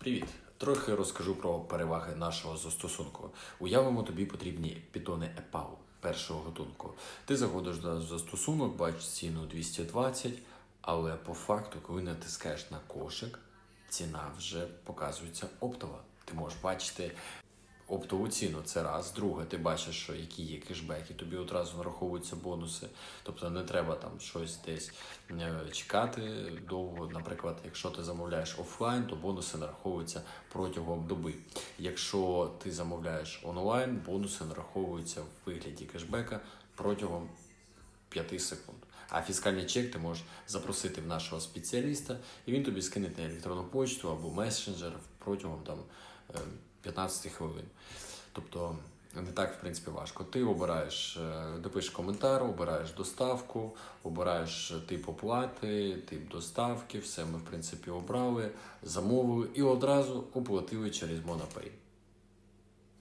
Привіт! Трохи розкажу про переваги нашого застосунку. Уявимо, тобі потрібні пітони EPAU першого готунку. Ти заходиш до застосунок, бачиш ціну 220, але по факту, коли натискаєш на кошик, ціна вже показується оптова. Ти можеш бачити оптову ціну. Це раз. Друге, ти бачиш, що які є кешбеки, тобі одразу нараховуються бонуси. Тобто не треба там щось десь е, чекати довго. Наприклад, якщо ти замовляєш офлайн, то бонуси нараховуються протягом доби. Якщо ти замовляєш онлайн, бонуси нараховуються в вигляді кешбека протягом 5 секунд. А фіскальний чек ти можеш запросити в нашого спеціаліста, і він тобі скине на електронну почту або месенджер протягом там 15 хвилин. Тобто не так, в принципі, важко. Ти обираєш, е, допишеш коментар, обираєш доставку, обираєш тип оплати, тип доставки, все ми, в принципі, обрали, замовили і одразу оплатили через MonoPay.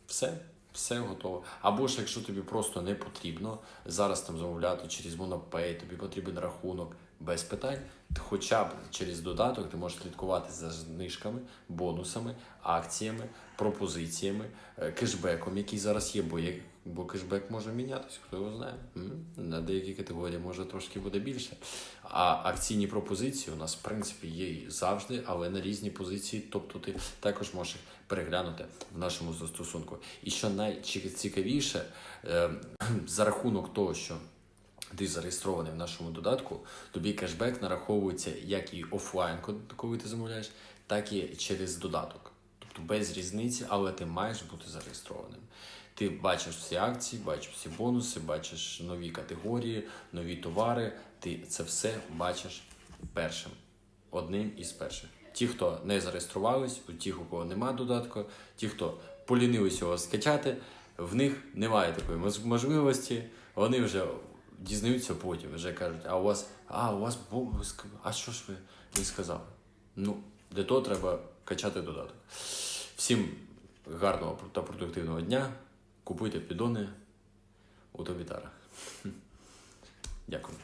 Все, все готово. Або ж якщо тобі просто не потрібно зараз там замовляти через MonoPay, тобі потрібен рахунок без питань, хоча б через додаток ти можеш слідкувати за знижками, бонусами, акціями, пропозиціями, е, кешбеком, який зараз є, бо, є, бо кешбек може мінятися, хто його знає. На деякі категорії може трошки буде більше. А акційні пропозиції у нас, в принципі, є і завжди, але на різні позиції. Тобто ти також можеш їх переглянути в нашому застосунку. І що найцікавіше, е, за рахунок того, що ти зареєстрований в нашому додатку, тобі кешбек нараховується як і офлайн, коли ти замовляєш, так і через додаток. Тобто без різниці, але ти маєш бути зареєстрованим. Ти бачиш всі акції, бачиш всі бонуси, бачиш нові категорії, нові товари. Ти це все бачиш першим, одним із перших. Ті, хто не зареєструвались, у тих, у кого немає додатку, ті, хто полінились його скачати, в них немає такої можливості. Вони вже дізнаються потім, вже кажуть, а у вас, а у вас був, а що ж ви не сказали? Ну, для того треба качати додаток. Всім гарного та продуктивного дня. Купуйте підони у Тобітара. Дякую.